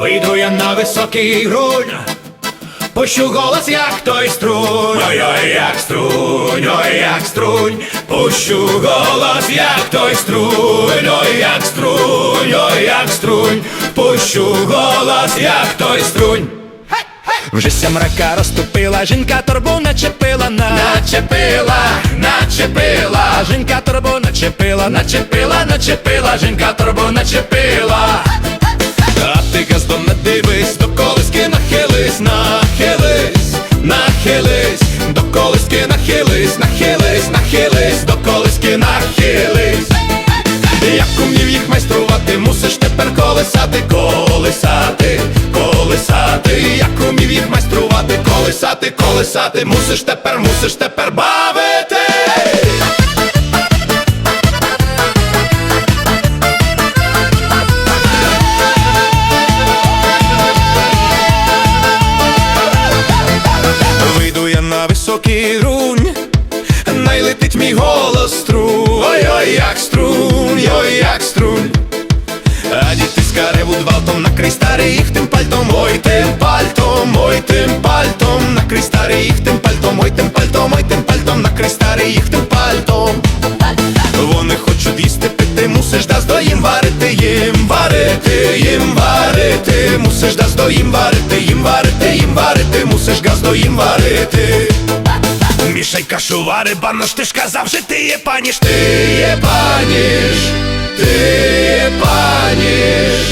Вийду я на високий грунь, пущу голос, як той струнь, ой-ой, як струнь, ой, як струнь, пущу голос, як той струнь, ой, як струнь, ой, як струнь, пущу голос, як той струнь. Вже сямрака розтопила, жінка торбу начепила на. Начепила, начепила, жінка торбу начепила, начепила, начепила, жінка торбу начепила. Нахились, нахились, нахились, до колиски нахились. Як умів їх майструвати, мусиш тепер колесати, колесати, колесати, як умів їх майструвати, колесати, колесати, мусиш тепер, мусиш тепер бавити. Вийду я на високий рунь, мій голос струнь, ой-ой, як струнь, ой, як струнь. А діти з кареву гвалтом накрий старий їх тим пальтом, ой тим пальтом, ой тим пальтом, на накрий старий їх тим пальтом, ой тим пальтом, ой тим пальтом, на накрий старий їх тим пальтом. Вони хочуть їсти пити, мусиш дасть їм варити, їм варити, їм варити, мусиш дасть їм варити, їм варити, їм варити, мусиш газдо їм варити. Мішай кашу вари, банош, ти ж казав, що ти є паніш, ти є паніш, ти є паніш.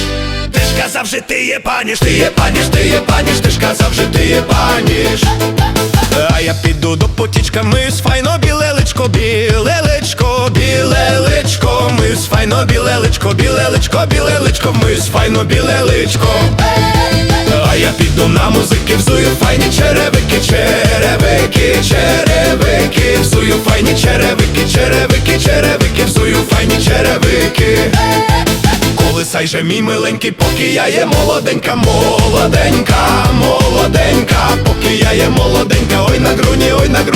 Ти ж казав, що ти є паніш, ти є паніш, ти є паніш, ти ж казав, що ти є паніш. А я піду до потічка, ми з файно білелечко, білелечко, білелечко, ми з файно білелечко, білелечко, білелечко, ми з файно білелечко. А я піду на музики, взую файні черевики, черевики, черевики, черевики, взую файні черевики. Колисай же мій миленький, поки я є молоденька, молоденька, молоденька, поки я є молоденька, ой на груні, ой на груні,